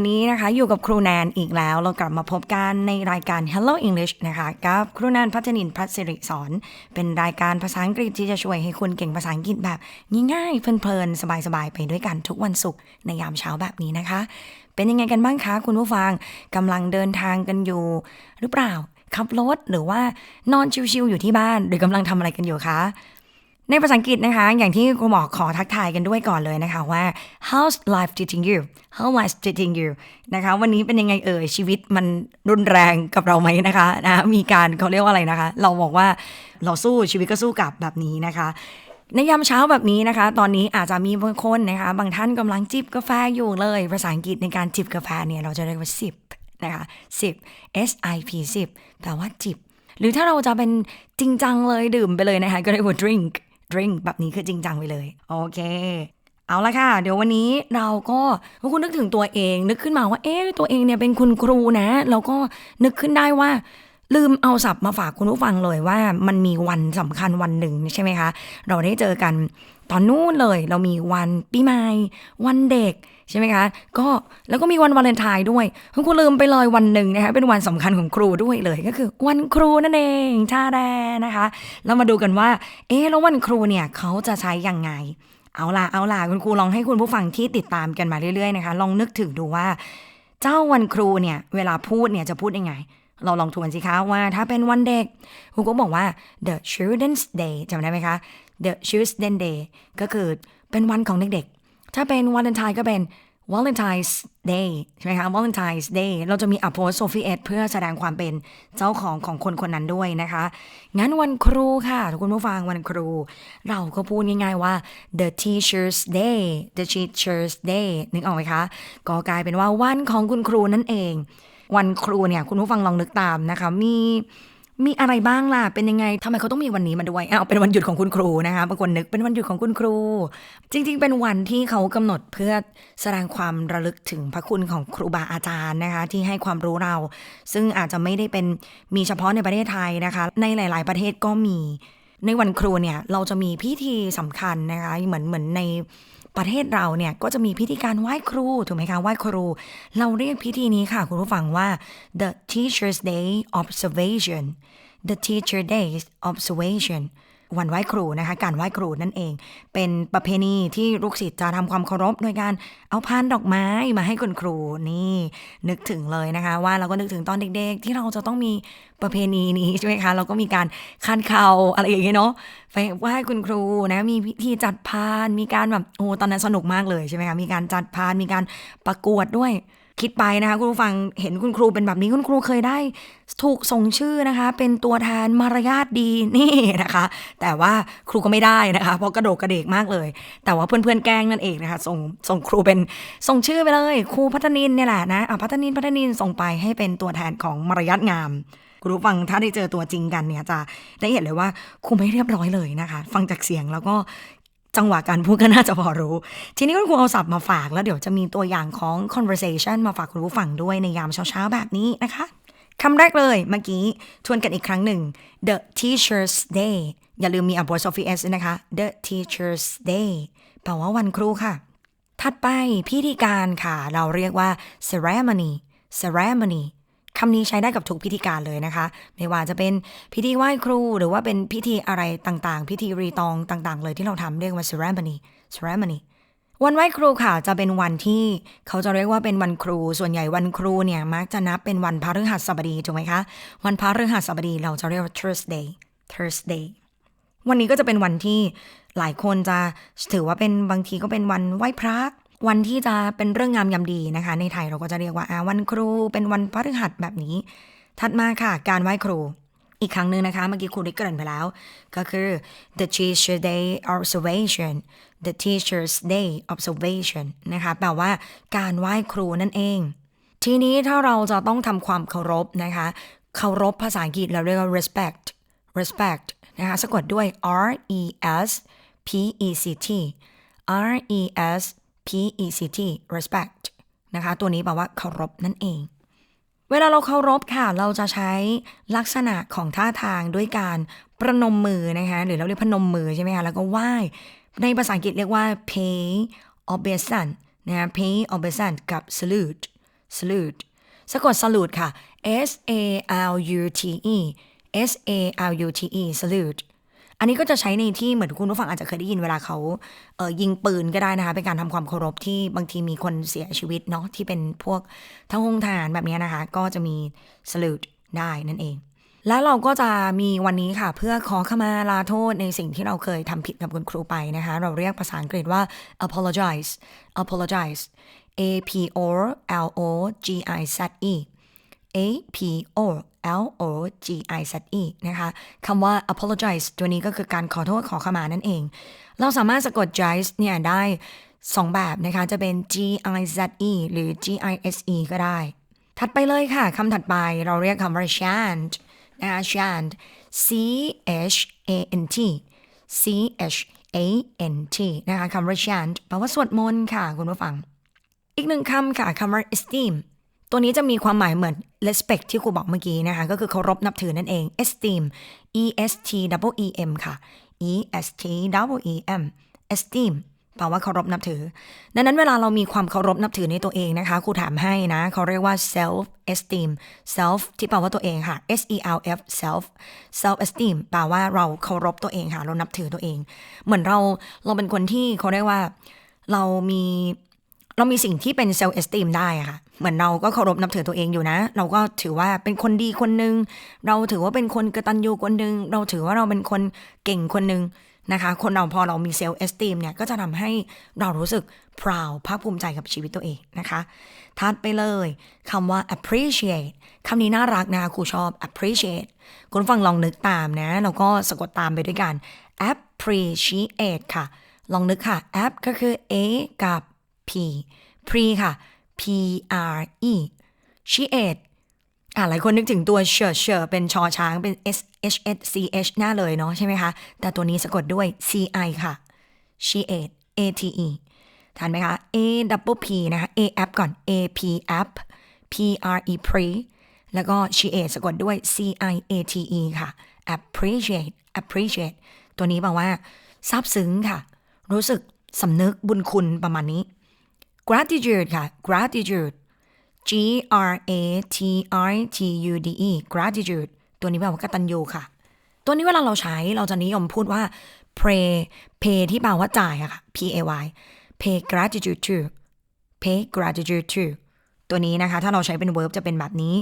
วันนี้นะคะอยู่กับครูแนนอีกแล้วเรากลับมาพบกันในรายการ Hello English นะคะกับครูแนนพัฒนินพัชริสอนเป็นรายการภาษาอังกฤษที่จะช่วยให้คุณเก่งภาษาอังกฤษแบบง่ายๆเพลินๆสบายๆไปด้วยกันทุกวันศุกร์ในยามเช้าแบบนี้นะคะ เป็นยังไงกันบ้างคะคุณผู้ฟังกำลังเดินทางกันอยู่ หรือเปล่าขับรถหรือว่านอนชิวๆอยู่ที่บ้าน หรือกำลังทำอะไรกันอยู่คะ ในภาษาอังกฤษนะคะ อย่างที่ครูหมอขอทักทายกันด้วยก่อนเลยนะคะว่า how's life treating you how life treating you นะคะ วันนี้เป็นยังไงเอ่ยชีวิตมันรุนแรงกับเราไหมนะคะนะมีการเขาเรียกว่าอะไรนะคะ เราบอกว่าเราสู้ชีวิตก็สู้กลับแบบนี้นะคะในยามเช้าแบบนี้นะคะ ตอนนี้อาจจะมีบางคนนะคะ บางท่านกำลังจิบกาแฟอยู่เลย ภาษาอังกฤษในการจิบกาแฟเนี่ย เราจะเรียกว่า sip นะคะ sip s i p sip แปลว่าจิบ หรือถ้าเราจะเป็นจริงจังเลยดื่มไปเลยนะคะ ก็เรียกว่า drink drink แบบนี้คือจริงจังไปเลย โอเค เอาละค่ะ เดี๋ยววันนี้เราก็เมื่อคุณนึกถึงตัวเอง นึกขึ้นมาว่า เอ๊ะตัวเองเนี่ยเป็นคุณครูนะ แล้วก็นึกขึ้นได้ว่าลืมเอาศัพท์มาฝากคุณผู้ฟังเลยว่ามันมีวันสำคัญวันหนึ่งใช่ไหมคะ เราได้เจอกันตอนนู้นเลย เรามีวันปีใหม่วันเด็ก ใช่ไหมคะก็แล้วก็มีวันวาเลนไทน์ด้วยคุณครูลืมไปเลยวันหนึ่งนะคะเป็นวันสำคัญของครูด้วยเลยก็คือวันครูนั่นเองชาแดนะคะเรามาดูกันว่า เอ๊แล้ววันครูเนี่ยเขาจะใช้ยังไง เอาล่ะเอาล่ะคุณครูลองให้คุณผู้ฟังที่ติดตามกันมาเรื่อยๆนะคะลองนึกถึงดูว่า เจ้าวันครูเนี่ยเวลาพูดเนี่ยจะพูดยังไงเราลองทวนสิคะว่าถ้าเป็นวันเด็กครูก็บอกว่า the children's day จำได้ไหมคะ the children's day ก็คือเป็นวันของเด็ก ถ้าเป็นวาเลนไทน์ก็เป็น Valentine's Day ใช่ไหมคะ Valentine's Day เราจะมี apostrophe s เพื่อแสดงความเป็นเจ้าของของคนคนนั้นด้วยนะคะ งั้นวันครูค่ะ ทุกคนผู้ฟังวันครู เราก็พูดง่ายๆว่า the teacher's day the teacher's day นึกออกไหมคะ ก็กลายเป็นว่าวันของคุณครูนั่นเอง วันครูเนี่ย คุณผู้ฟังลองนึกตามนะคะ มี มีอะไรบ้างล่ะ เป็นยังไงทำไมเขาต้องมีวันนี้มาด้วยอ้าวเป็นวันหยุดของคุณครูนะคะบางคนนึกเป็นวันหยุดของคุณครู จริง ๆ เป็นวันที่เขากำหนดเพื่อแสดงความระลึกถึงพระคุณของครูบาอาจารย์นะคะ ที่ให้ความรู้เรา ซึ่งอาจจะไม่ได้เป็นมีเฉพาะในประเทศไทยนะคะ ในหลาย ๆ ประเทศก็มี ในวันครูเนี่ยเราจะมีพิธีสำคัญนะคะ เหมือนเหมือนใน ประเทศเราเนี่ยก็จะมีพิธีการไหว้ครูถูกไหมคะไหว้ครู เราเรียกพิธีนี้ค่ะ คุณผู้ฟังว่า the teacher's day observation the teacher day observation วันไหว้ครูนะคะ การไหว้ครูนั่นเอง เป็นประเพณีที่ลูกศิษย์จะทำความเคารพโดยการเอาพานดอกไม้มาให้คุณครูนี่นึกถึงเลยนะคะ ว่าเราก็นึกถึงตอนเด็กๆ ที่เราจะต้องมีประเพณีนี้ใช่ไหมคะ เราก็มีการคันเข่าอะไรอย่างเงี้ยเนาะไปไหว้คุณครูนะมีพิธีจัดพานมีการแบบโอ้ตอนนั้นสนุกมากเลยใช่ไหมคะมีการจัดพานมีการประกวดด้วย คิดไปนะคะคุณผู้ฟังเห็นคุณครูเป็นแบบนี้คุณครูเคยได้ ถูกส่งชื่อนะคะ เป็นตัวแทนมารยาทดีนี่นะคะ แต่ว่าครูก็ไม่ได้นะคะ เพราะกระโดดกระเดกมากเลย แต่ว่าเพื่อนๆแกล้งนั่นเองนะคะส่งส่งครูเป็นส่งชื่อไปเลย ครูพัฒนินเนี่ยแหละนะอะพัฒนินพัฒนินส่งไปให้เป็นตัวแทนของมารยาทงามคุณผู้ฟังถ้าได้เจอตัวจริงกันเนี่ยจะได้เห็นเลยว่าครูไม่เรียบร้อยเลยนะคะ ฟังจากเสียงแล้วก็ จังหวะการพูดก็น่าจะพอรู้ ทีนี้คุณครูเอาศัพท์มาฝากแล้วเดี๋ยวจะมีตัวอย่างของ conversation มาฝากคุณผู้ฟังด้วยในยามเช้าๆ แบบนี้นะคะคำแรกเลยเมื่อกี้ทวนกันอีกครั้งหนึ่ง the teacher's day อย่าลืมมี apostrophe s นะคะ the teacher's day แปลว่าวันครูค่ะ ถัดไปพิธีการค่ะ เราเรียกว่า ceremony ceremony คำนี้ใช้ได้กับทุกพิธีการเลยนะคะ ไม่ว่าจะเป็นพิธีไหว้ครู หรือว่าเป็นพิธีอะไรต่างๆ พิธีรีตองต่างๆ เลยที่เราทำเรียกว่า ceremony ceremony วันไหว้ครูค่ะจะเป็นวันที่เขาจะเรียกว่าเป็นวันครู ส่วนใหญ่วันครูเนี่ยมักจะนับเป็นวันพฤหัสบดีถูกไหมคะ วันพฤหัสบดีเราจะเรียกว่า Thursday Thursday วันนี้ก็จะเป็นวันที่หลายคนจะถือว่าเป็นบางทีก็เป็นวันไหว้พระ วันที่จะเป็นเรื่องงามยามดีนะคะ ในไทยเราก็จะเรียกว่าอ่าวันครูเป็นวันพฤหัสแบบนี้ ถัดมาค่ะ การไหว้ครู อีกครั้งหนึ่งนะคะ เมื่อกี้ครูได้เกริ่นไปแล้ว ก็คือ the teacher day observation the teacher's day observation นะคะแปลว่าการไหว้ครูนั่นเอง ทีนี้ถ้าเราจะต้องทำความเคารพนะคะ เคารพภาษาอังกฤษเราเรียกว่า respect respect นะคะสะกดด้วย R E S P E C T R E S P E C T respect นะคะ ตัวนี้แปลว่าเคารพนั่นเอง เวลาเราเคารพค่ะ เราจะใช้ลักษณะของท่าทางด้วยการประนมมือนะคะหรือเราเรียกพนมมือใช่ไหมคะ แล้วก็ไหว้ ในภาษาอังกฤษเรียกว่า pay obeisance นะ pay obeisance กับ salute salute สะกด salute ค่ะ S A L U T E S A L U T E salute อันนี้ก็จะใช้ในที่เหมือนคุณผู้ฟังอาจจะเคยได้ยินเวลาเขาเออยิงปืนก็ได้นะคะ เป็นการทำความเคารพที่บางทีมีคนเสียชีวิตเนาะที่เป็นพวกทั้งหงทหารแบบนี้นะคะ ก็จะมี salute ได้นั่นเอง แล้วเราก็จะมีวันนี้ค่ะ เพื่อขอขมาลาโทษในสิ่งที่เราเคยทำผิดกับคุณครูไปนะคะ เราเรียกภาษาอังกฤษว่า apologize apologize a p o l o g i z e a p o l o g i z e นะคะคำว่า apologize ตัวนี้ก็คือการขอโทษขอขมานั่นเอง เราสามารถสะกด jize เนี่ยได้สองแบบนะคะ จะเป็น g i z e หรือ g i s e ก็ได้ ถัดไปเลยค่ะคำถัดไปเราเรียกคำว่า chant นะคะ chant c h a n t c h a n t นะคะคำว่า chant แปลว่าสวดมนต์ค่ะ คุณผู้ฟัง อีกหนึ่งคำค่ะคำว่า esteem ตัวนี้จะมีความหมายเหมือน respect ที่ครูบอกเมื่อกี้นะคะ ก็คือเคารพนับถือนั่นเอง esteem e s t w e m ค่ะ e s t w e m esteem แปลว่าเคารพนับถือ ดังนั้นเวลาเรามีความเคารพนับถือในตัวเองนะคะ ครูถามให้นะ เขาเรียกว่า self esteem self ที่แปลว่าตัวเองค่ะ s e l f self self esteem แปลว่าเราเคารพตัวเองค่ะ เรานับถือตัวเอง เหมือนเราเราเป็นคนที่เขาเรียกว่า เรามีเรามีสิ่งที่เป็นเซลล์เอสติมได้ค่ะ เหมือนเราก็เคารพนับถือตัวเองอยู่นะ เราก็ถือว่าเป็นคนดีคนหนึ่งเราถือว่าเป็นคนกระตัญญูคนหนึ่งเราถือว่าเราเป็นคนเก่งคนหนึ่งนะคะ คนเราพอเรามีเซลล์เอสติมเนี่ยก็จะทำให้เรารู้สึก proud ภาคภูมิใจกับชีวิตตัวเองนะคะถัดไปเลยคำว่า appreciate คำนี้น่ารักนะคะครูชอบ appreciate คุณฟังลองนึกตามนะ แล้วก็สะกดตามไปด้วยกัน appreciate ค่ะ ลองนึกค่ะ app ก็คือ a กับ p pre ค่ะ p r e sheate อ่าหลายคนนึกถึงตัวเชอเชอเป็นชอช้างเป็น s h s c h หน้าเลยเนาะใช่ไหมคะ แต่ตัวนี้สะกดด้วย c i ค่ะ sheate a t e ทันไหมคะ a double p นะคะ a app ก่อน a p app p r e pre แล้วก็ sheate สะกดด้วย c i a t e ค่ะ appreciate appreciate ตัวนี้แปลว่าซาบซึ้งค่ะ รู้สึกสำนึกบุญคุณประมาณนี้ gratitude ค่ะ gratitude G R A T i T U D E gratitude ตัวนี้แปลว่ากตัญญูค่ะ ตัวนี้เวลาเราใช้เราจะนิยมพูดว่า pay pay ที่แปลว่าจ่ายอะค่ะ P A Y pay gratitude to pay gratitude to ตัวนี้นะคะ ถ้าเราใช้เป็น verb จะเป็นแบบนี้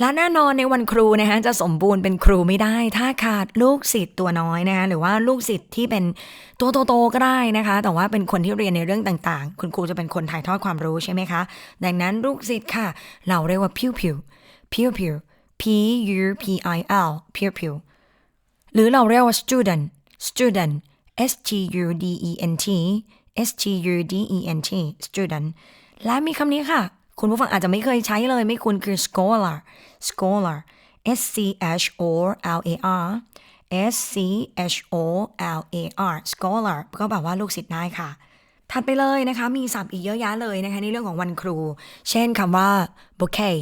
และแน่นอนในวันครูนะคะจะสมบูรณ์เป็นครูไม่ได้ ถ้าขาดลูกศิษย์ตัวน้อยนะคะหรือว่าลูกศิษย์ที่เป็นตัวโตๆก็ได้นะคะ แต่ว่าเป็นคนที่เรียนในเรื่องต่างๆ คุณครูจะเป็นคนถ่ายทอดความรู้ใช่ไหมคะ ดังนั้นลูกศิษย์ค่ะ เราเรียกว่า pupil pupil p u p i l pupil หรือเราเรียกว่า student student s t u d e n t s t u d e n t student และมีคำนี้ค่ะ คุณผู้ฟังอาจจะไม่เคยใช้เลยไม่คุ้นคือ scholar scholar s c h o l a r s c h o l a r scholar ก็แบบว่าลูกศิษย์ได้ค่ะ ถัดไปเลยนะคะ มีศัพท์อีกเยอะแยะเลยนะคะในเรื่องของวันครู เช่นคำว่า bouquet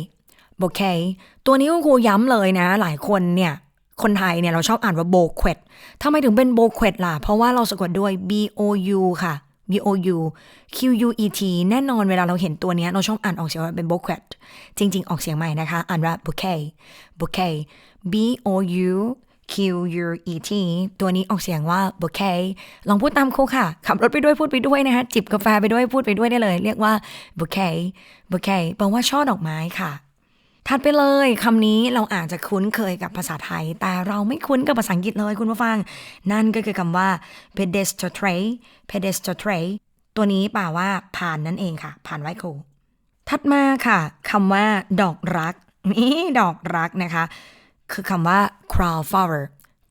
bouquet ตัวนี้คุณครูย้ำเลยนะ หลายคนเนี่ย คนไทยเนี่ย เราชอบอ่านว่า bouquet ทำไมถึงเป็น bouquet ล่ะ เพราะว่าเราสะกดด้วย b o u ค่ะ b o u q u e t แน่นอนเวลาเราเห็นตัวนี้เราชอบอ่านออกเสียงว่าเป็น bouquet จริง ๆ ออกเสียงใหม่นะคะ อ่านว่า bouquet bouquet b o u Q U E T ตัวนี้ออกเสียงว่า bouquet ลองพูดตามครูค่ะ ขับรถไปด้วยพูดไปด้วยนะคะ จิบกาแฟไปด้วยพูดไปด้วยได้เลย เรียกว่า bouquet bouquet แปลว่าช่อดอกไม้ค่ะ ถัดไปเลยคำนี้เราอาจจะคุ้นเคยกับภาษาไทย แต่เราไม่คุ้นกับภาษาอังกฤษเลยคุณผู้ฟัง นั่นก็คือคำว่า pedestrian pedestrian ตัวนี้แปลว่าผ่านนั่นเองค่ะ ผ่านไว้ครูถัดมาค่ะคำว่า ดอกรักนี่ดอกรักนะคะ คือคำว่า crown flower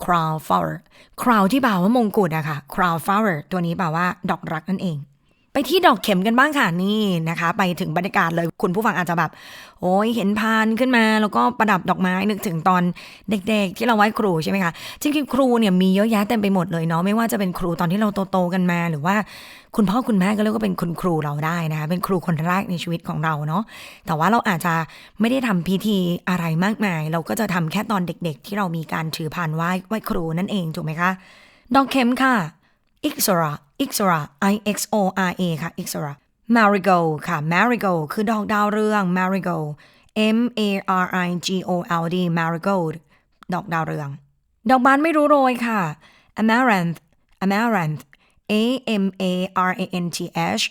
crown flower crown ที่แปลว่ามงกุฎอะค่ะ crown flower ตัวนี้แปลว่า ดอกรักนั่นเอง ไปที่ดอกเข็มกันบ้างค่ะนี่นะคะ ไปถึงบรรยากาศเลยคุณผู้ฟังอาจจะแบบ โอ้ยเห็นพานขึ้นมา แล้วก็ประดับดอกไม้นึกถึงตอนเด็กๆ ที่เราไหว้ครูใช่ไหมคะจริงๆครูเนี่ยมีเยอะแยะเต็มไปหมดเลยเนาะไม่ว่าจะเป็นครูตอนที่เราโตๆกันมา หรือว่าคุณพ่อคุณแม่ก็เรียกว่าเป็นคุณครูเราได้นะคะเป็นครูคนแรกในชีวิตของเราเนาะแต่ว่าเราอาจจะไม่ได้ทำพิธีอะไรมากมาย เราก็จะทำแค่ตอนเด็ก ๆ ที่เรามีการถือพานไหว้ไหว้ครูนั่นเองถูกไหมคะดอกเข็มค่ะ Ixora Ixora I X O R A ค่ะ Ixora marigold ค่ะ marigold คือดอกดาวเรือง marigold M A R I G O L D marigold ดอกดาวเรือง ดอกบานไม่รู้โรยค่ะ amaranth amaranth A M A R A N T H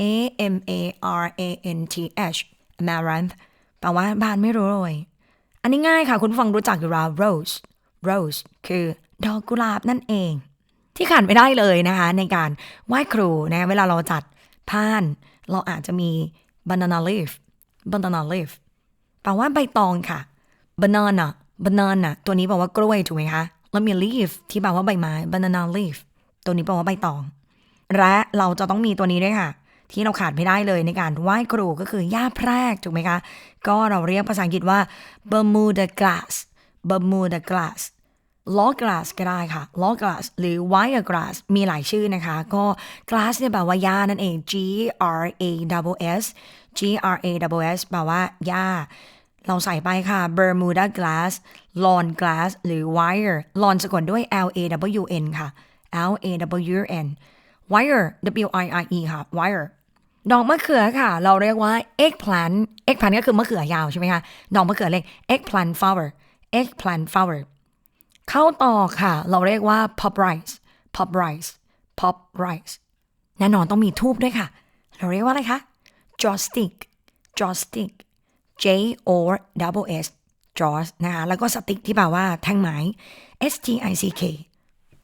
A M A R A N T H amaranth แปลว่าบานไม่รู้โรย อันนี้ง่ายค่ะ คุณฟังรู้จักอยู่แล้ว rose rose คือดอกกุหลาบนั่นเอง ที่ขาดไม่ได้เลยนะคะ ในการไหว้ครูนะเวลาเราจัดพาน เราอาจจะมี banana leaf banana leaf แปลว่าใบตองค่ะ banana banana ตัวนี้แปลว่ากล้วยถูกไหมคะ แล้วมี leaf ที่แปลว่าใบไม้ banana leaf ตัวนี้แปลว่าใบตอง และเราจะต้องมีตัวนี้ด้วยค่ะ ที่เราขาดไม่ได้เลยในการไหว้ครูก็คือย่าแพรกถูกไหมคะ ก็เราเรียกภาษาอังกฤษว่า Bermuda grass Bermuda grass ล้อกลาสก็ได้ค่ะล้อกลาสหรือ wire glass มีหลายชื่อนะคะ ก็ glass เนี่ยแปลว่าหญ้านั่นเอง G R A W S G R A W S แปลว่าหญ้าเราใส่ไปค่ะ Bermuda glass lawn glass หรือ wire lawn สะกดด้วย L A W N ค่ะ L A W N wire W I R E ค่ะ wire ดอกมะเขือค่ะ เราเรียกว่า eggplant eggplant ก็คือมะเขือยาวใช่ไหมคะ ดอกมะเขือเล็ก eggplant flower eggplant flower ข้าวตอค่ะ เราเรียกว่า pop rice pop rice pop rice แน่นอนต้องมีทูบด้วยค่ะ เราเรียกว่าอะไรคะ joystick joystick J O double S jaws นะคะ แล้วก็สติ๊กที่แปลว่าแท่งไม้ S T I C K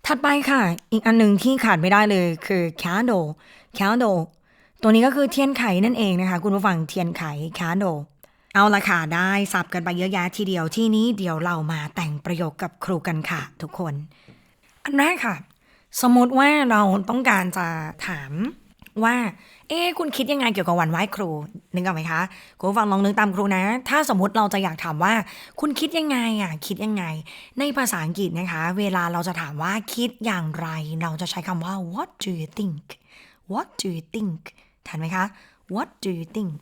ถัดไปค่ะ อีกอันหนึ่งที่ขาดไม่ได้เลยคือ candle candle ตัวนี้ก็คือเทียนไขนั่นเองนะคะ คุณผู้ฟังเทียนไข candle เอาละค่ะ ได้สับกันไปเยอะแยะทีเดียวที่นี้เดี๋ยวเรามาแต่งประโยคกับครูกันค่ะ ทุกคน อันแรกค่ะ สมมติว่าเราต้องการจะถามว่า เอ๊คุณคิดยังไงเกี่ยวกับวันไหว้ครู นึกออกไหมคะคุณฟังลองนึกตามครูนะ ถ้าสมมติเราจะอยากถามว่า คุณคิดยังไงอะ คิดยังไง ในภาษาอังกฤษนะคะ เวลาเราจะถามว่าคิดอย่างไร เราจะใช้คำว่า what do you think what do you think ทันไหมคะ what do you think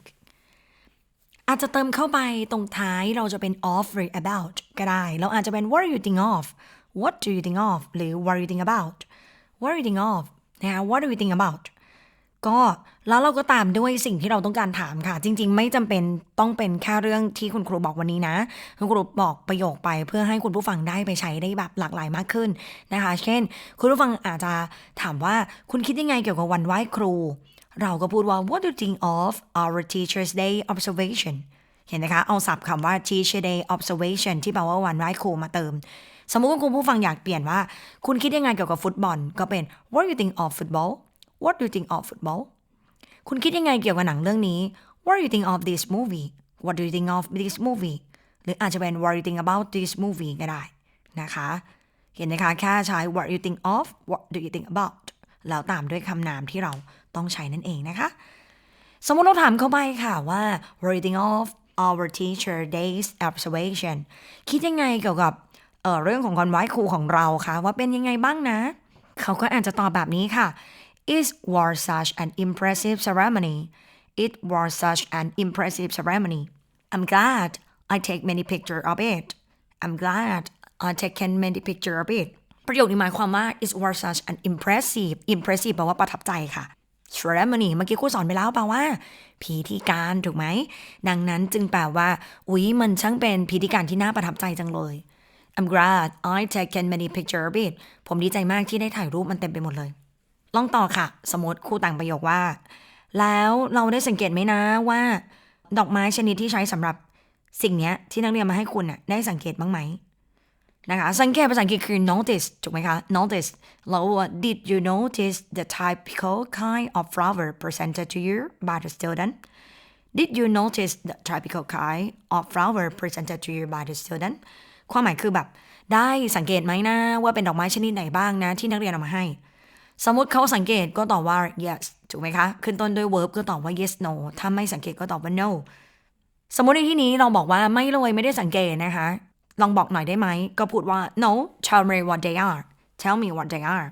อาจจะเติมเข้าไปตรงท้ายเราจะเป็น of หรือ about ก็ได้ เราอาจจะเป็น what do you think of what do you think of หรือ what do you think about what do you think of นะคะ what do you think about ก็แล้วเราก็ตามด้วยสิ่งที่เราต้องการถามค่ะ จริง ๆ ไม่จำเป็นต้องเป็นแค่เรื่องที่คุณครูบอกวันนี้นะ คุณครูบอกประโยคไปเพื่อให้คุณผู้ฟังได้ไปใช้ได้แบบหลากหลายมากขึ้นนะคะ เช่น คุณผู้ฟังอาจจะถามว่าคุณคิดยังไงเกี่ยวกับวันไหว้ครู เราก็พูดว่า what do you think of our teachers day observation เห็นไหมคะ เอาศัพท์คำว่า teacher day observation ที่แปลว่าวันไหว้ครูมาเติม สมมุติว่าคุณผู้ฟังอยากเปลี่ยนว่า คุณคิดยังไงเกี่ยวกับฟุตบอล ก็เป็น what do you think of football what do you think of football คุณคิดยังไงเกี่ยวกับหนังเรื่องนี้ what do you think of this movie what do you think of this movie หรืออาจจะเป็น what do you think about this movie ก็ได้นะคะ เห็นไหมคะ แค่ใช้ what do you think of what do you think about แล้วตามด้วยคำนามที่เรา ต้องใช้นั่นเองนะคะ สมมติเราถามเข้าไปค่ะว่า what do you think of our teacher days observation คิดยังไงเกี่ยวกับเเรื่องของการไหว้ครูของเราคะว่าเป็นยังไงบ้างนะ เขาก็อาจจะตอบแบบนี้ค่ะ It was such an impressive ceremony It was such an impressive ceremony I'm glad I take many picture of it I'm glad I taken many picture of it ประโยคนี้หมายความว่า it was such an impressive impressive แปลว่าประทับใจค่ะ ceremony เมื่อกี้ครูสอนไปแล้วแปลว่า พิธีการถูกไหม ดังนั้นจึงแปลว่า อุ๊ย มันช่างเป็นพิธีการที่น่าประทับใจจังเลย I'm glad I taken many picture of it ผมดีใจมากที่ได้ถ่ายรูปมันเต็มไปหมดเลย ลองต่อค่ะ สมมติครูต่างประโยคว่า แล้วเราได้สังเกตไหมนะว่า ดอกไม้ชนิดที่ใช้สำหรับสิ่งนี้ที่นักเรียนมาให้คุณน่ะได้สังเกตบ้างไหม นะคะสังเกตภาษาอังกฤษคือ notice ถูกไหมคะ notice แล้ว did you notice the typical kind of flower presented to you by the student did you notice the typical kind of flower presented to you by the student ความหมายคือแบบ ได้สังเกตไหมนะ ว่าเป็นดอกไม้ชนิดไหนบ้างนะ ที่นักเรียนเอามาให้ สมมติเขาสังเกตก็ตอบว่า yes ถูกไหมคะ ขึ้นต้นด้วย verb ก็ตอบว่า yes no ถ้าไม่สังเกตก็ตอบว่า no สมมติในที่นี้เราบอกว่าไม่เลยไม่ได้สังเกตนะคะ ลองบอกหน่อยได้ไหม ก็พูดว่า no tell me what they are tell me what they are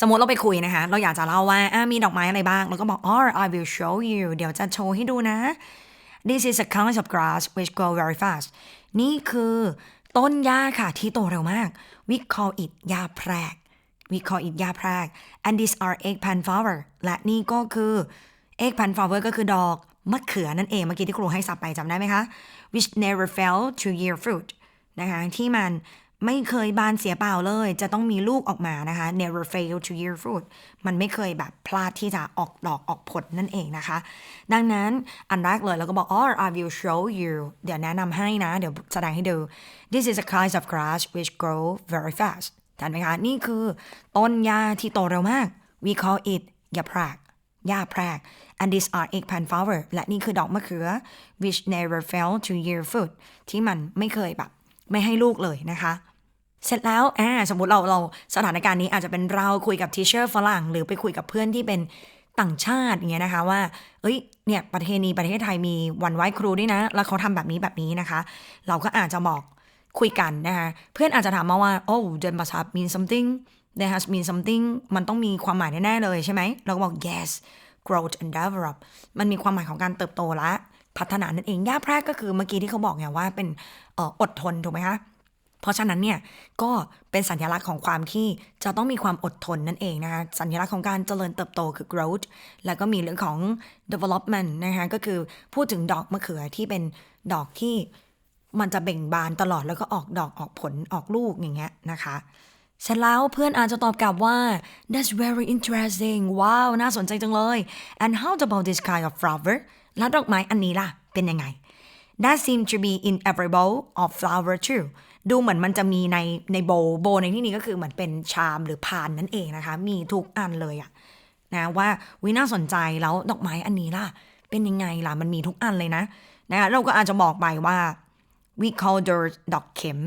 สมมติเราไปคุยนะคะ เราอยากจะเล่าว่ามีดอกไม้อะไรบ้างเราก็บอก oh I will show you เดี๋ยวจะโชว์ให้ดูนะ this is a kind of grass which grow very fast นี่คือต้นหญ้าค่ะที่โตเร็วมาก we call it หญ้าแพรก we call it หญ้าแพรก and these are eggplant flower และนี่ก็คือ eggplant flower ก็คือดอกมะเขือนั่นเอง เมื่อกี้ที่ครูให้สับไปจำได้ไหมคะ which never fell to year fruit นะคะที่มันไม่เคยบานเสียเปล่าเลย จะต้องมีลูกออกมานะคะ never fail to year fruit มันไม่เคยแบบพลาดที่จะออกดอกออกผลนั่นเองนะคะ ดังนั้นอันแรกเลยเราก็บอก oh I will show you เดี๋ยวแนะนำให้นะ เดี๋ยวแสดงให้ดู this is a kind of grass which grow very fast ทันไหมคะ นี่คือต้นหญ้าที่โตเร็วมาก we call it หญ้าแพรกหญ้าแพรก and these are eggplant flower และนี่คือดอกมะเขือ which never fail to year fruit ที่มันไม่เคยแบบ ไม่ให้ลูกเลยนะคะเสร็จแล้วอ่าสมมติเราเราสถานการณ์นี้อาจจะเป็นเราคุยกับทีเชอร์ฝรั่ง หรือไปคุยกับเพื่อนที่เป็นต่างชาติอย่างเงี้ยนะคะว่า เอ้ย เนี่ยประเทศนี้ประเทศไทยมีวันไหว้ครูด้วยนะ แล้วเขาทำแบบนี้แบบนี้นะคะ เราก็อาจจะบอกคุยกันนะคะ เพื่อนอาจจะถามมาว่า oh there must have mean something there has mean something มันต้องมีความหมายแน่ๆเลยใช่ไหม เราก็บอก yes growth and develop มันมีความหมายของการเติบโตละ พัฒนานั่นเองย่าแพรกก็คือเมื่อกี้ที่เขาบอกไงว่าเป็นเอ่ออดทนถูกไหมคะเพราะฉะนั้นเนี่ยก็เป็นสัญลักษณ์ของความที่จะต้องมีความอดทนนั่นเองนะคะสัญลักษณ์ของการเจริญเติบโตคือ growth แล้วก็มีเรื่องของ development นะคะก็คือพูดถึงดอกมะเขือที่เป็นดอกที่มันจะเบ่งบานตลอดแล้วก็ออกดอกออกผลออกลูกอย่างเงี้ยนะคะเสร็จแล้วเพื่อนอาจจะตอบกลับว่า that's very interesting ว้าว น่าสนใจจังเลย and how about this kind of flower แล้วดอกไม้อันนี้ล่ะ เป็นยังไง that seem to be in every bowl of flower too ดูเหมือนมันจะมีในในโบโบในที่นี้ก็คือเหมือนเป็นชามหรือพานนั่นเองนะคะ มีทุกอันเลยอะนะว่าวิน่าสนใจแล้วดอกไม้อันนี้ล่ะ เป็นยังไงล่ะ มันมีทุกอันเลยนะนะคะเราก็อาจจะบอกไปว่า we call the ดอกเข็ม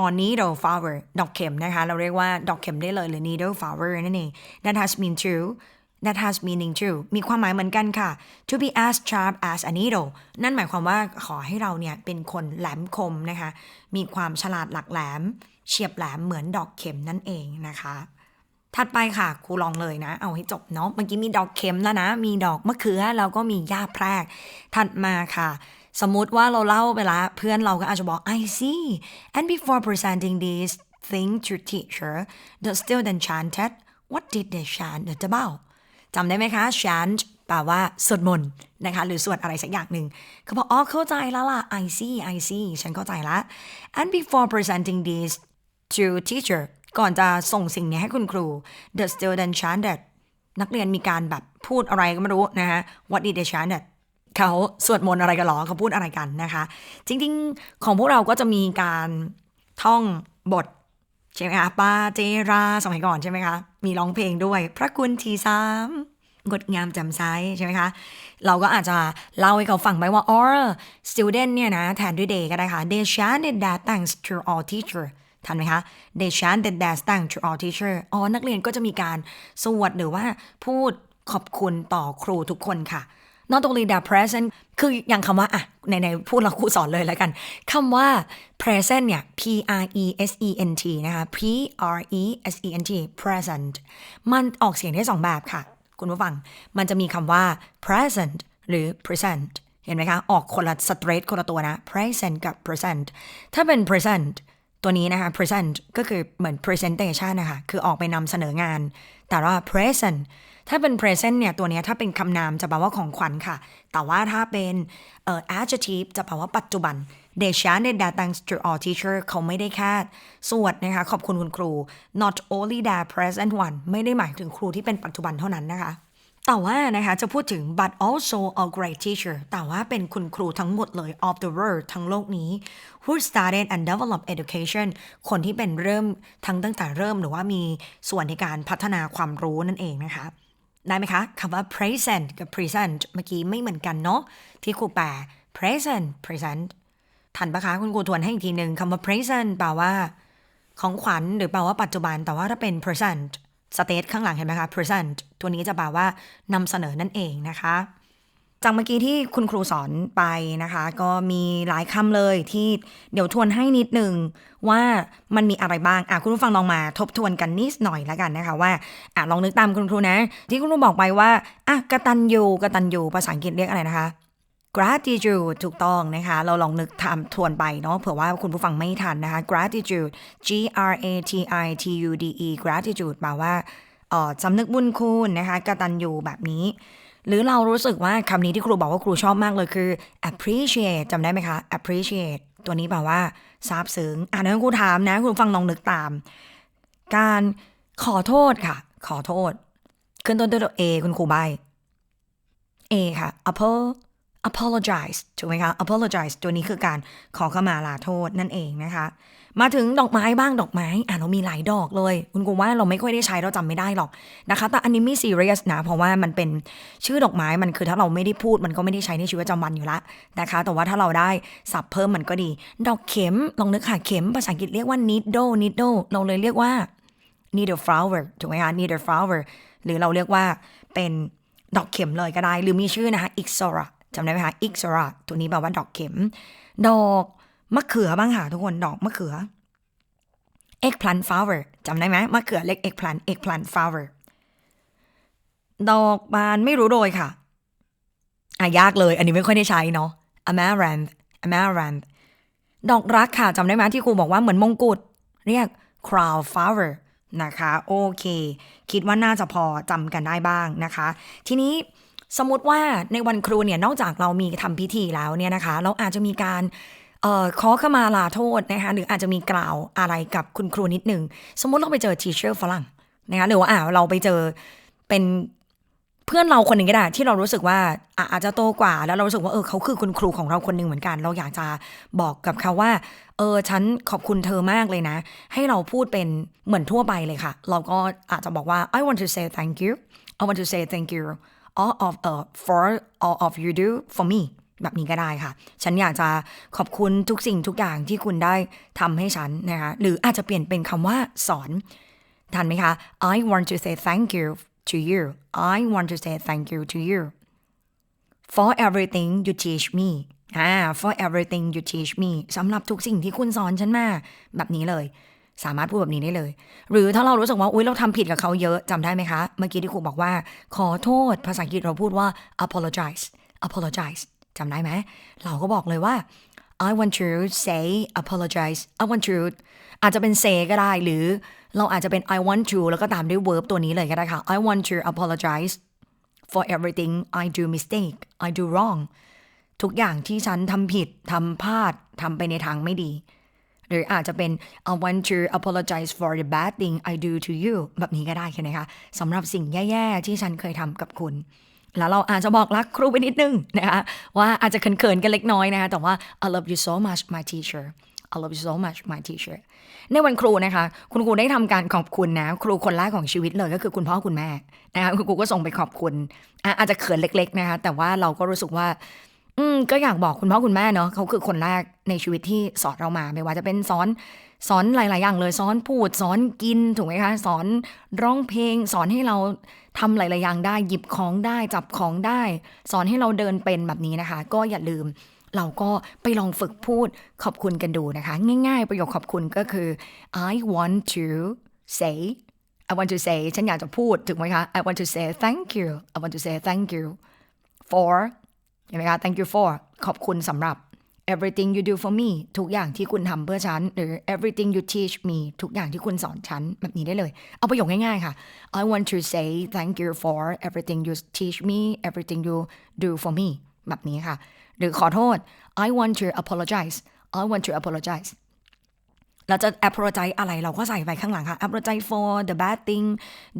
or needle flower ดอกเข็มนะคะ เราเรียกว่าดอกเข็มได้เลยหรือ needle flower นั่นเอง that has mean too that has meaning too มีความหมายเหมือนกันค่ะ to be as sharp as a needle นั่นหมายความว่าขอให้เราเนี่ยเป็นคนแหลมคมนะคะ มีความฉลาดหลักแหลม เฉียบแหลมเหมือนดอกเข็มนั่นเองนะคะ ถัดไปค่ะครูลองเลยนะ เอาให้จบเนาะ เมื่อกี้มีดอกเข็มแล้วนะ มีดอกมะเขือแล้วก็มีหญ้าแพรก ถัดมาค่ะสมมุติว่าเราเล่าไปละเพื่อนเราก็อาจจะบอก I see and before presenting this thing to teacher the student chanted what did they chant about จำได้ไหมคะ chant แปลว่าสวดมนต์นะคะ หรือสวดอะไรสักอย่างหนึ่งเขาบอกอ๋อเข้าใจแล้วล่ะ I see I see ฉันเข้าใจละ and before presenting this to teacher ก่อนจะส่งสิ่งนี้ให้คุณครู the student chanted นักเรียนมีการแบบพูดอะไรก็ไม่รู้นะคะ what did they chanted เขาสวดมนต์อะไรกันหรอเขาพูดอะไรกันนะคะ จริงๆ ของพวกเราก็จะมีการท่องบท ใช่ไหมคะปาเจราสมัยก่อนใช่ไหมคะ มีร้องเพลงด้วย พระคุณทีสามงดงามจำใสใช่ไหมคะ เราก็อาจจะเล่าให้เขาฟังไปว่า or student เนี่ยนะ แทนด้วย day ก็ได้ค่ะ they chanted that thanks to all teacher ทันไหมคะ they chanted that thanks to all teacher อ๋อ นักเรียนก็จะมีการสวดหรือว่าพูดขอบคุณต่อครูทุกคนค่ะ not only that present คืออย่างคำว่า อะในในพูดเราครูสอนเลยแล้วกันคำว่า present เนี่ย p r e s e n t นะคะ p r e s e n t present มันออกเสียงได้สองแบบค่ะ คุณผู้ฟัง มันจะมีคำว่า present หรือ present เห็นไหมคะ ออกคนละ straight คนละตัวนะ present กับ present ถ้าเป็น present ตัวนี้นะคะ present ก็คือเหมือน presentation นะคะ คือออกไปนำเสนองาน แต่ว่า present ถ้าเป็น present เนี่ย ตัวนี้ถ้าเป็นคำนามจะแปลว่าของขวัญค่ะ แต่ว่าถ้าเป็นเอ่อ adjective จะแปลว่าปัจจุบัน they chanted that thanks to all teacher เขาไม่ได้แค่สวดนะคะ ขอบคุณคุณครู not only that present one ไม่ได้หมายถึงครูที่เป็นปัจจุบันเท่านั้นนะคะ แต่ว่านะคะ จะพูดถึง but also a great teacher แต่ว่าเป็นคุณครูทั้งหมดเลย of the world ทั้งโลกนี้ who started and developed education คนที่เป็นเริ่มทั้งตั้งแต่เริ่มหรือว่ามีส่วนในการพัฒนาความรู้นั่นเองนะคะ ได้ไหมคะคำว่า present กับ present เมื่อกี้ไม่เหมือนกันเนาะที่ครูแปล present present ทันปะคะคุณครูทวนให้อีกทีหนึ่งคำว่า present แปลว่า ของขวัญหรือแปลว่าปัจจุบัน แต่ว่าถ้าเป็น present state ข้างหลังเห็นไหมคะ present ตัวนี้จะแปลว่านำเสนอนั่นเองนะคะ จากเมื่อกี้ที่คุณครูสอนไปนะคะ ก็มีหลายคำเลยที่เดี๋ยวทวนให้นิดหนึ่งว่ามันมีอะไรบ้างอะคุณผู้ฟังลองมาทบทวนกันนิดหน่อยแล้วกันนะคะว่าอะลองนึกตามคุณครูนะ ที่คุณครูบอกไปว่าอะกตัญญูกะตัญญูภาษาอังกฤษเรียกอะไรนะคะ gratitude ถูกต้องนะคะ เราลองนึกทำทวนไปเนาะเผื่อว่าคุณผู้ฟังไม่ทันนะคะ gratitude G R A T I T U D E gratitude แปลว่าเอ่อสำนึกบุญคุณนะคะกะตัญญูแบบนี้ หรือเรารู้สึกว่าคำนี้ที่ครูบอกว่าครูชอบมากเลยคือ appreciate จำได้ไหมคะ appreciate ตัวนี้แปลว่าซาบซึ้งอ่านให้ครูถามนะคุณฟังลองนึกตาม การขอโทษค่ะ ขอโทษ ขึ้นต้นด้วยตัว A คุณครูใบ A ค่ะ apple apologize ถูกไหมคะ apologize ตัวนี้คือการขอขมาลาโทษนั่นเองนะคะ มาถึงดอกไม้บ้างดอกไม้ อะเรามีหลายดอกเลย คุณครูว่าเราไม่ค่อยได้ใช้เราจำไม่ได้หรอกนะคะ แต่อันนี้ไม่ซีเรียสนะ เพราะว่ามันเป็นชื่อดอกไม้มันคือถ้าเราไม่ได้พูดมันก็ไม่ได้ใช้ในชีวิตประจำวันอยู่ละนะคะ แต่ว่าถ้าเราได้สับเพิ่มมันก็ดี ดอกเข็มลองนึกค่ะเข็มภาษาอังกฤษเรียกว่า needle needle เราเลยเรียกว่า needle flower ถูกไหมคะ needle flower หรือเราเรียกว่าเป็นดอกเข็มเลยก็ได้ หรือมีชื่อนะคะ ixora จำได้ไหมคะ ixora ตัวนี้แปลว่าดอกเข็ม ดอก มะเขือบ้างค่ะทุกคนดอกมะเขือ eggplant flower จำได้ไหมมะเขือเล็ก eggplant eggplant flower ดอกบานไม่รู้โดยค่ะอะยากเลย อันนี้ไม่ค่อยได้ใช้เนาะ amaranth amaranth ดอกรักค่ะจำได้ไหมที่ครูบอกว่าเหมือนมงกุฎเรียก crown flower นะคะ โอเค คิดว่าน่าจะพอจำกันได้บ้างนะคะ ทีนี้สมมติว่าในวันครูเนี่ยนอกจากเรามีทำพิธีแล้วเนี่ยนะคะ เราอาจจะมีการ ออขอขมาลาโทษนะคะหรืออาจจะมีกล่าวอะไรกับคุณครูนิดหนึ่ง สมมติเราไปเจอทีเชอร์ฝรั่งนะคะหรือว่าอ่าเราไปเจอเป็นเพื่อนเราคนหนึ่งก็ได้ที่เรารู้สึกว่าอะอาจจะโตกว่า แล้วเรารู้สึกว่าเออเขาคือคุณครูของเราคนหนึ่งเหมือนกัน เราอยากจะบอกกับเขาว่า เออฉันขอบคุณเธอมากเลยนะ ให้เราพูดเป็นเหมือนทั่วไปเลยค่ะ เราก็อาจจะบอกว่า I want to say thank you I want to say thank you all of uh for all of you do for me แบบนี้ก็ได้ค่ะ ฉันอยากจะขอบคุณทุกสิ่งทุกอย่างที่คุณได้ทำให้ฉันนะคะ หรืออาจจะเปลี่ยนเป็นคำว่าสอน ทันไหมคะ I want to say thank you to you I want to say thank you to you for everything you teach me อ่า for everything you teach me สำหรับทุกสิ่งที่คุณสอนฉันมาแบบนี้เลย สามารถพูดแบบนี้ได้เลย หรือถ้าเรารู้สึกว่า อุ๊ย เราทำผิดกับเขาเยอะจำได้ไหมคะ เมื่อกี้ที่ครูบอกว่า ขอโทษภาษาอังกฤษเราพูดว่า apologize apologize จำได้ไหม เราก็บอกเลยว่า I want to say apologize I want to อาจจะเป็น say ก็ได้ หรือเราอาจจะเป็น I want to แล้วก็ตามด้วย verb ตัวนี้เลยก็ได้ค่ะ I want to apologize for everything I do mistake I do wrong ทุกอย่างที่ฉันทำผิดทำพลาดทำไปในทางไม่ดี หรืออาจจะเป็น I want to apologize for the bad thing I do to you แบบนี้ก็ได้ใช่ไหมคะสำหรับสิ่งแย่ ๆ ที่ฉันเคยทำกับคุณ แล้วเราอาจจะบอกรักครูไปนิดนึงนะคะว่าอาจจะเขินๆกันเล็กน้อยนะคะแต่ว่า I love you so much my teacher I love you so much my teacher ในวันครูนะคะ คุณครูได้ทำการขอบคุณนะ ครูคนแรกของชีวิตเลยก็คือคุณพ่อคุณแม่นะคะคุณครูก็ส่งไปขอบคุณ อาจจะเขินเล็ก ๆนะคะแต่ว่าเราก็รู้สึกว่า อืมก็อยากบอกคุณพ่อคุณแม่เนาะเขาคือคนแรกในชีวิตที่สอนเรามา ไม่ว่าจะเป็นสอนสอนหลาย ๆ อย่างเลยสอนพูดสอนกินถูกไหมคะ สอนร้องเพลง สอนให้เราทำหลาย ๆ อย่างได้หยิบของได้จับของได้ สอนให้เราเดินเป็นแบบนี้นะคะ ก็อย่าลืม เราก็ไปลองฝึกพูดขอบคุณกันดูนะคะ ง่าย ๆ ประโยคขอบคุณก็คือ I want to say I want to say ฉันอยากจะพูดถูกไหมคะ I want to say thank you I want to say thank you for เห็นไหมคะ thank you for ขอบคุณสำหรับ everything you do for me ทุกอย่างที่คุณทำเพื่อฉัน หรือ everything you teach me ทุกอย่างที่คุณสอนฉัน แบบนี้ได้เลย เอาประโยคง่ายๆค่ะ I want to say thank you for everything you teach me everything you do for me แบบนี้ค่ะ หรือขอโทษ I want to apologize I want to apologize เราจะ apologize อะไรเราก็ใส่ไปข้างหลังค่ะ apologize for the bad thing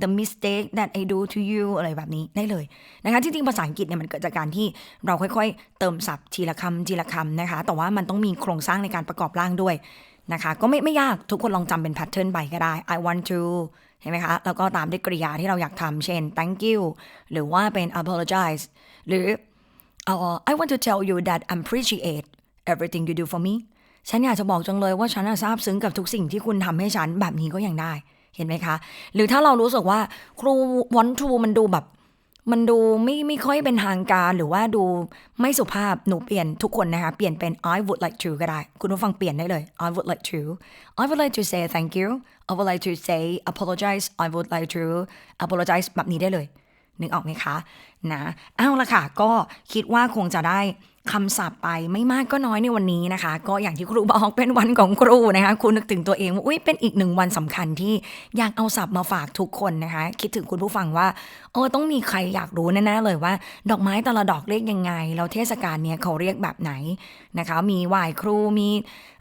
the mistake that I do to you อะไรแบบนี้ได้เลยนะคะที่จริงภาษาอังกฤษเนี่ยมันเกิดจากการที่เราค่อยๆ เติมศัพท์ทีละคำทีละคำนะคะ แต่ว่ามันต้องมีโครงสร้างในการประกอบร่างด้วยนะคะ ก็ไม่ไม่ยากทุกคนลองจำเป็นแพทเทิร์นไปก็ได้ I want to เห็นไหมคะ แล้วก็ตามด้วยกริยาที่เราอยากทำเช่น thank you หรือว่าเป็น apologize หรือ uh, I want to tell you that I appreciate everything you do for me ฉันอยากจะบอกจังเลยว่าฉันซาบซึ้งกับทุกสิ่งที่คุณทำให้ฉันแบบนี้ก็ยังได้ เห็นไหมคะ หรือถ้าเรารู้สึกว่าครูวันทูมันดูแบบ มันดูไม่ไม่ค่อยเป็นทางการหรือว่าดูไม่สุภาพหนูเปลี่ยนทุกคนนะคะ เปลี่ยนเป็น I would like to ก็ได้ คุณผู้ฟังเปลี่ยนได้เลย I would like to I would like to say thank you I would like to say apologize I would like to apologize แบบนี้ได้เลย นึกออกไหมคะนะเอาละค่ะ ก็คิดว่าคงจะได้คำศัพท์ไปไม่มากก็น้อยในวันนี้นะคะ ก็อย่างที่ครูบอกเป็นวันของครูนะคะคุณนึกถึงตัวเองว่าอุ้ยเป็นอีกหนึ่งวันสำคัญที่อยากเอาศัพท์มาฝากทุกคนนะคะ คิดถึงคุณผู้ฟังว่าเออต้องมีใครอยากรู้แน่ๆเลยว่า ดอกไม้แต่ละดอกเรียกยังไง แล้วเทศกาลเนี้ยเขาเรียกแบบไหนนะคะ มีไหว้ครูมี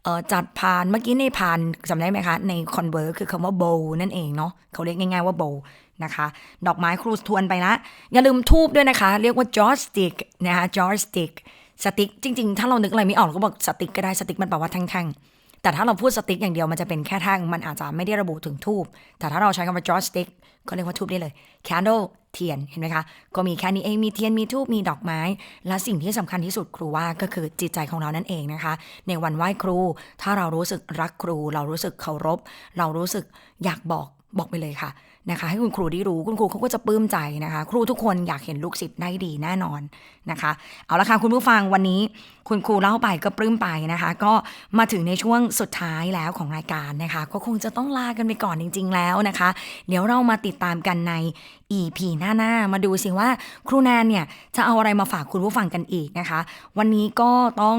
เออจัดพานเมื่อกี้ในพานจำได้ไหมคะ ในคอนเวอร์คือคำว่า bow นั่นเองเนาะเขาเรียกง่ายๆว่า bow นะคะ ดอกไม้ครูทวนไปละอย่าลืมทูบด้วยนะคะ เรียกว่า joystick นะคะ joystick สติกจริง ๆ ถ้าเรานึกอะไรไม่ออกเราก็บอกสติกก็ได้สติกมันแปลว่าแท่งๆ แต่ถ้าเราพูดสติกอย่างเดียวมันจะเป็นแค่แท่งมันอาจจะไม่ได้ระบุถึงทูบแต่ถ้าเราใช้คำว่า joystick ก็เรียกว่าทูบได้เลย candle เทียนเห็นไหมคะ ก็มีแค่นี้เองมีเทียนมีทูบมีดอกไม้ และสิ่งที่สำคัญที่สุดครูว่าก็คือจิตใจของเรานั่นเองนะคะ ในวันไหว้ครู ถ้าเรารู้สึกรักครู เรารู้สึกเคารพ เรารู้สึกอยากบอก บอกไปเลยค่ะนะคะให้คุณครูได้รู้คุณครูเขาก็จะปลื้มใจนะคะ ครูทุกคนอยากเห็นลูกศิษย์ได้ดีแน่นอนนะคะ เอาละค่ะคุณผู้ฟังวันนี้คุณครูเล่าไปก็ปลื้มไปนะคะ ก็มาถึงในช่วงสุดท้ายแล้วของรายการนะคะ ก็คงจะต้องลากันไปก่อนจริง ๆ แล้วนะคะ เดี๋ยวเรามาติดตามกันใน EP หน้าๆมาดูสิว่าครูแนนเนี่ยจะเอาอะไรมาฝากคุณผู้ฟังกันอีกนะคะ วันนี้ก็ต้อง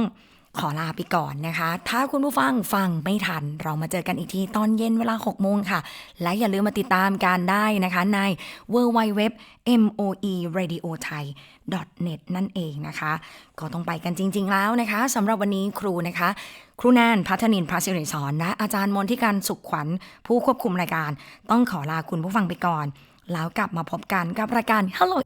ขอลาไปก่อนนะคะ ถ้าคุณผู้ฟังฟังไม่ทัน เรามาเจอกันอีกทีตอนเย็นเวลา6โมงค่ะ และอย่าลืมมาติดตามการได้นะคะ ใน w w w moe radio thai net นั่นเองนะคะ ก็ต้องไปกันจริง ๆ แล้วนะคะสำหรับวันนี้ครูนะคะ ครูแนนพัฒนินพระสิริสอนและอาจารย์มนทิการสุขขวัญผู้ควบคุมรายการ ต้องขอลาคุณผู้ฟังไปก่อน แล้วกลับมาพบกันกับรายการ Hello